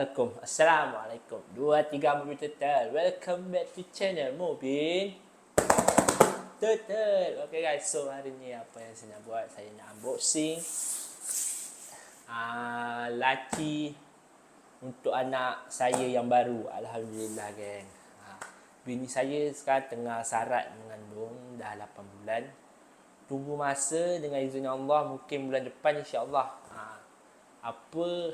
Assalamualaikum. Assalamualaikum. Dua tiga mobil total. Welcome back to channel Mubin. Total. Okay guys, so hari ni apa yang saya nak buat? Saya nak unboxing uh, laci untuk anak saya yang baru. Alhamdulillah geng. Uh, bini saya sekarang tengah sarat mengandung dah 8 bulan. Tunggu masa dengan izin Allah mungkin bulan depan insya-Allah. Uh, apa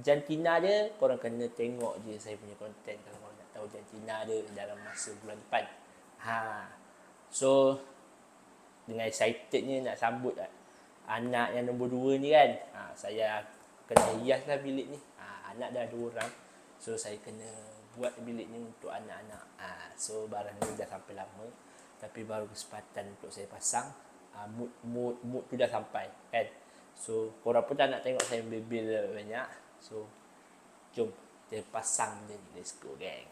jantina dia korang kena tengok je saya punya konten kalau korang nak tahu jantina dia dalam masa bulan depan. Ha. So dengan excitednya nak sambut anak yang nombor dua ni kan. Ha, saya kena hiaslah bilik ni. Ha, anak dah dua orang. So saya kena buat bilik ni untuk anak-anak. Ha, so barang ni dah sampai lama. Tapi baru kesempatan untuk saya pasang. Ha, mood, mood, mood tu dah sampai kan. So korang pun tak nak tengok saya bebel banyak So, jom kita pasang ni. Let's go, gang.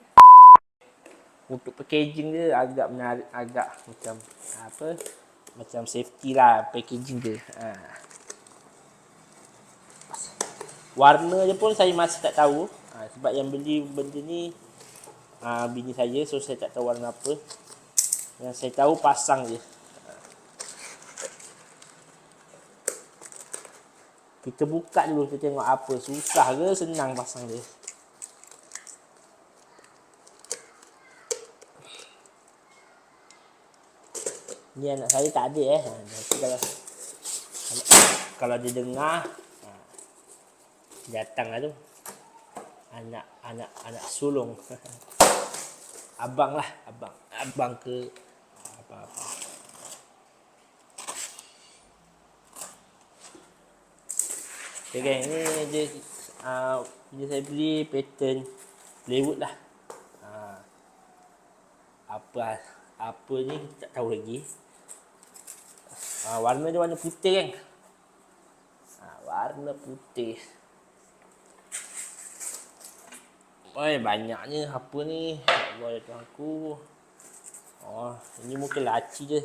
Untuk packaging dia agak menarik, agak macam apa? Macam safety lah packaging dia. Ha. Warna je pun saya masih tak tahu. Ha, sebab yang beli benda ni ha, bini saya. So, saya tak tahu warna apa. Yang saya tahu pasang je. Kita buka dulu kita tengok apa susah ke senang pasang dia. Ni anak saya tak ada eh. Nanti kalau kalau, kalau dia dengar ha, datanglah tu. Anak anak anak sulung. abang lah, abang. Abang ke apa-apa. Okay ni dia uh, dia saya beli pattern plywood lah. Uh, apa apa ni tak tahu lagi. Uh, warna dia warna putih kan. Uh, warna putih. Oi, banyaknya apa ni? Allah ya aku. Oh, ini mungkin laci je.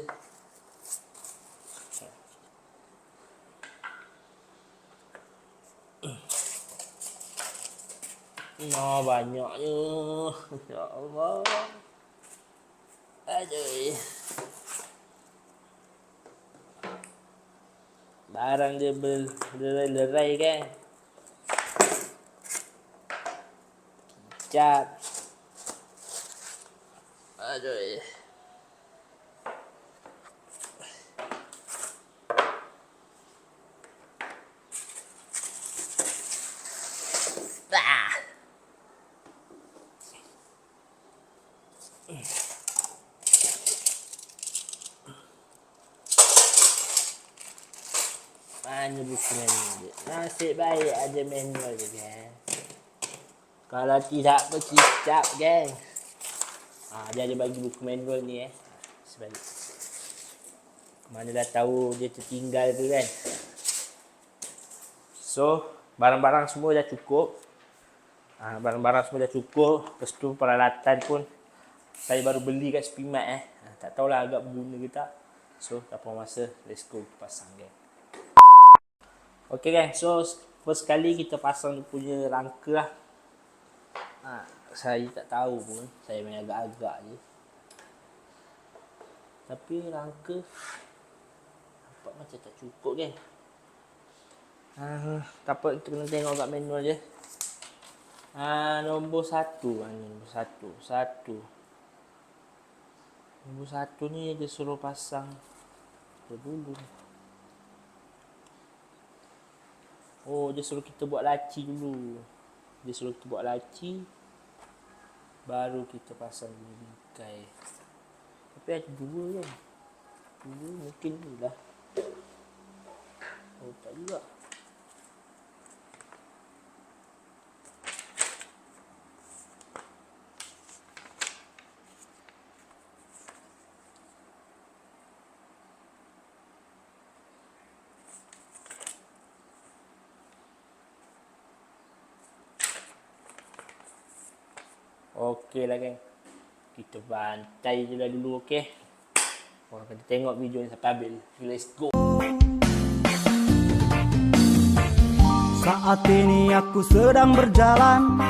Oh, banyaknya. Ya Allah. Aduh. Barang dia berlerai-lerai kan. Cat. Aduh. Mana buku dia? Nasib baik ada manual dia kan. Kalau tidak bercicap geng. Ha, dia ada bagi buku manual ni eh. Sebalik. Mana dah tahu dia tertinggal tu kan. So, barang-barang semua dah cukup. Ha, barang-barang semua dah cukup. Lepas tu peralatan pun saya baru beli kat Spimat eh. Ha, tak tahulah agak berguna ke tak. So, tak apa masa. Let's go pasang geng. Okay guys, so first kali kita pasang punya rangka lah. Ha, saya tak tahu pun, saya main agak-agak je. Tapi rangka nampak macam tak cukup kan. Ha, tak apa, kita kena tengok kat manual je. Ha, nombor satu, ha, nombor satu, satu. Nombor satu ni dia suruh pasang dulu. Oh, dia suruh kita buat laci dulu. Dia suruh kita buat laci. Baru kita pasang bingkai. Tapi ada dua kan. Dua mungkin ni lah. Oh, tak juga. Okey lah geng. Kita bantai je lah dulu okey. Korang kena tengok video ni sampai habis. Let's go. Saat ini aku sedang berjalan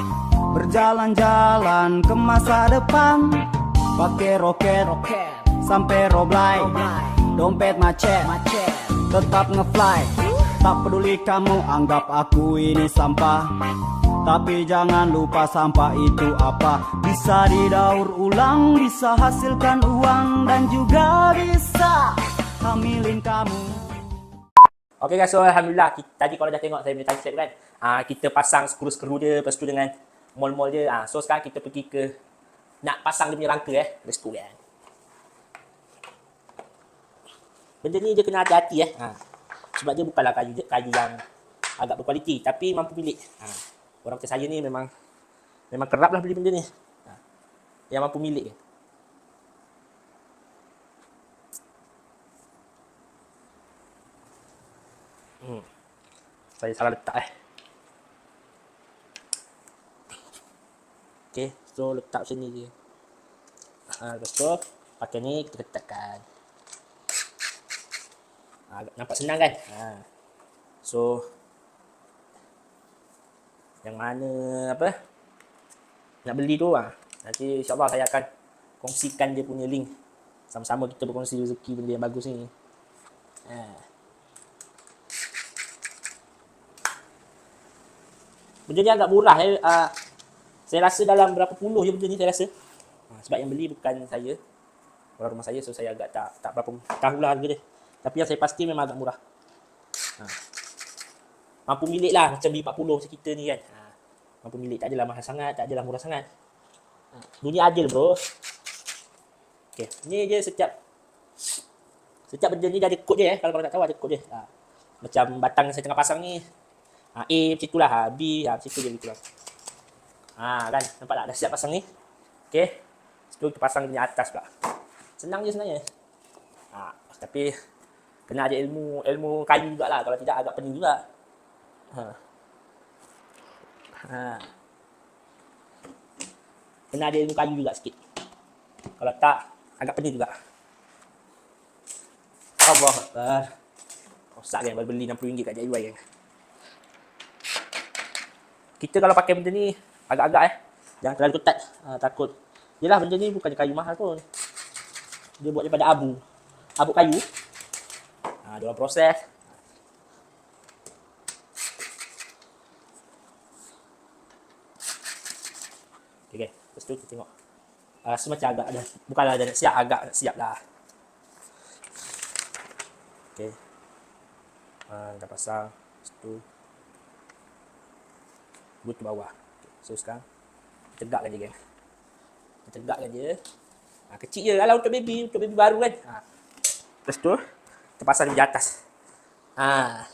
Berjalan-jalan ke masa depan Pakai roket, sampai roblai Dompet macet, tetap ngefly Tak peduli kamu anggap aku ini sampah Tapi jangan lupa sampah itu apa Bisa didaur ulang, bisa hasilkan uang Dan juga bisa hamilin kamu Okay guys, so Alhamdulillah kita, Tadi kalau dah tengok saya punya time set kan ah, Kita pasang skru-skru dia Lepas tu dengan mol-mol dia ah, So sekarang kita pergi ke Nak pasang dia punya rangka eh Let's go kan Benda ni dia kena hati-hati eh ah. Sebab dia bukanlah kayu, kayu yang Agak berkualiti Tapi mampu milik ah. Orang macam saya ni memang Memang kerap lah beli benda ni ah. Yang mampu milik. Hmm. Saya salah letak eh. Okay, so letak sini je. Ha, lepas tu, pakai ni kita letakkan. Ha, nampak senang kan? Ha. So, yang mana apa? Nak beli tu ah. Nanti insyaAllah saya akan kongsikan dia punya link. Sama-sama kita berkongsi rezeki benda yang bagus ni. Ha. Benda ni agak murah eh. Uh, saya rasa dalam berapa puluh je benda ni saya rasa. Uh, sebab yang beli bukan saya. Orang rumah saya so saya agak tak tak berapa tahulah harga dia. Tapi yang saya pasti memang agak murah. Uh. Mampu milik lah macam B40 macam kita ni kan. Uh. Mampu milik tak adalah mahal sangat, tak adalah murah sangat. Dunia adil bro. Okay, ni je setiap setiap benda ni dah ada kod dia eh. Kalau korang tak tahu ada kod dia. Uh. Macam batang saya tengah pasang ni, Ha, A macam itulah. Ha, B ha, macam itu je gitu lah. Ha, kan? Nampak tak? Dah siap pasang ni. Okay. Setelah kita pasang punya atas pula. Senang je sebenarnya. Ha, tapi kena ada ilmu ilmu kayu jugalah. Kalau tidak agak pening juga. Ha. Ha. Kena ada kayu juga sikit. Kalau tak, agak pening juga. Allah Akbar. Rosak kan? Baru beli RM60 kat DIY kan? kita kalau pakai benda ni agak-agak eh jangan terlalu ketat ha, takut yelah benda ni bukan kayu mahal pun dia buat daripada abu abu kayu ha, orang proses okay. lepas tu kita tengok rasa macam agak dah bukanlah dah nak siap agak nak siap lah ok ha, dah pasang lepas tu ke bawah. Okay. So sekarang tegakkan je geng. Tegakkan je. Ha, kecil je kalau untuk baby, untuk baby baru kan. Ha. Lepas tu kita pasang di atas. Ha.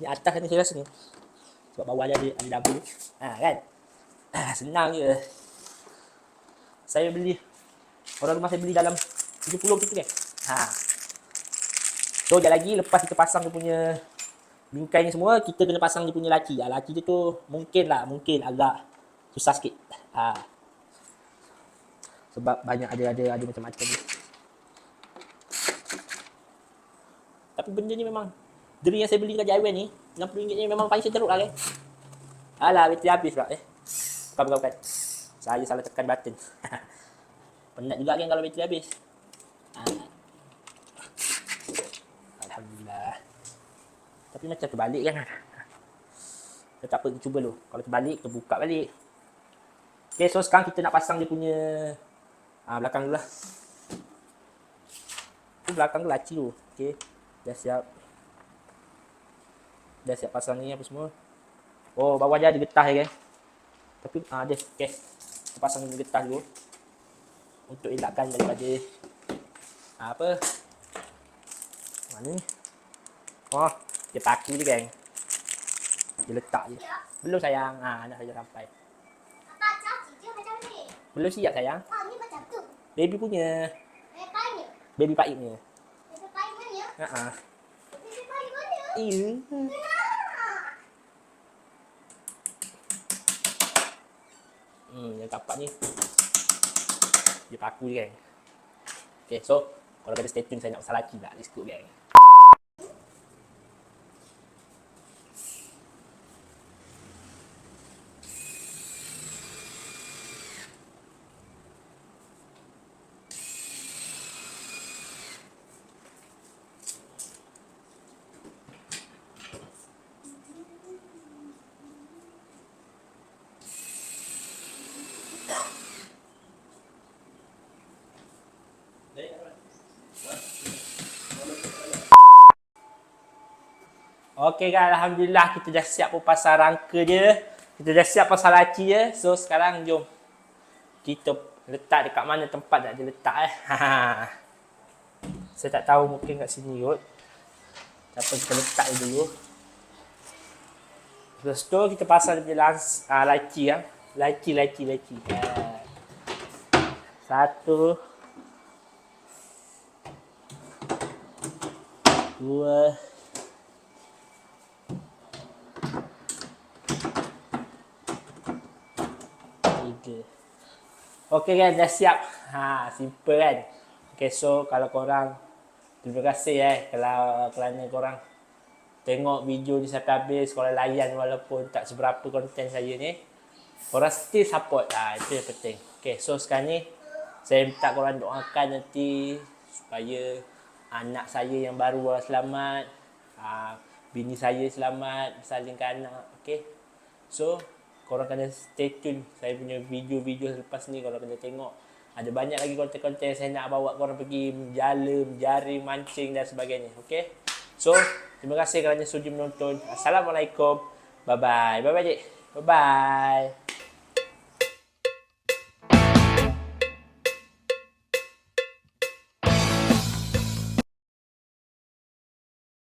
Di atas ni saya rasa ni. Sebab bawah dia ada, ada double. Ha kan. Ha, senang je. Saya beli orang rumah saya beli dalam 70 gitu kan. Ha. So, sekejap lagi lepas kita pasang dia punya bingkai ni semua kita kena pasang dia punya laki. Ha, laki dia tu mungkin lah, mungkin agak susah sikit. Ha. Sebab banyak ada ada ada macam-macam ni. Tapi benda ni memang dari yang saya beli kat Jaiwan ni, RM60 ni memang paling teruk lah kan. Alah, bateri habis pula eh. Bukan, bukan, bukan. Saya salah tekan button. Penat juga kan kalau bateri habis. Ha. Alhamdulillah. Tapi macam terbalik kan. Kita tak apa, kita cuba dulu. Kalau terbalik, kita buka balik. Okay, so sekarang kita nak pasang dia punya ah, belakang dulu lah. Tu belakang tu laci tu. Okay, dah siap. Dah siap pasang ni apa semua. Oh, bawah dia ada getah ya kan. Tapi ah, ada. Okay, kita pasang ni getah dulu. Untuk elakkan daripada ah, apa. Mana ni? Oh, dia paku je geng. Dia letak je. Belum sayang. Ha, anak saya sampai. Ni. Belum siap sayang. Ha, ni macam tu. Baby punya. Baby Pak punya. Itu kain mana? Ha ah. Kain mana? Iya. Hmm, yang tapak ni. Dia paku je geng. Okay, so. Kalau kata stay tune saya nak pasal laki pula. Let's go geng. Okey guys, Alhamdulillah kita dah siap pun pasal rangka dia. Kita dah siap pasal laci dia. So sekarang jom. Kita letak dekat mana tempat nak dia letak eh. Saya tak tahu mungkin kat sini kot. Tapi kita letak dia dulu. Lepas tu kita pasang dia lans, uh, laci ya. Laci, laci, laci. Satu. Dua. Tiga. Okay kan, dah siap. Ha, simple kan. Okay, so kalau korang terima kasih eh kalau kerana korang tengok video ni sampai habis, korang layan walaupun tak seberapa konten saya ni. Korang still support lah, itu yang penting. Okay, so sekarang ni saya minta korang doakan nanti supaya anak saya yang baru selamat, ah, bini saya selamat, bersalingkan anak. Okay, so korang kena stay tune saya punya video-video selepas ni korang kena tengok ada banyak lagi konten-konten yang saya nak bawa korang pergi menjala, menjaring, mancing dan sebagainya. Okay? So, terima kasih kerana sudi menonton. Assalamualaikum. Bye-bye. Bye-bye, Cik. Bye-bye.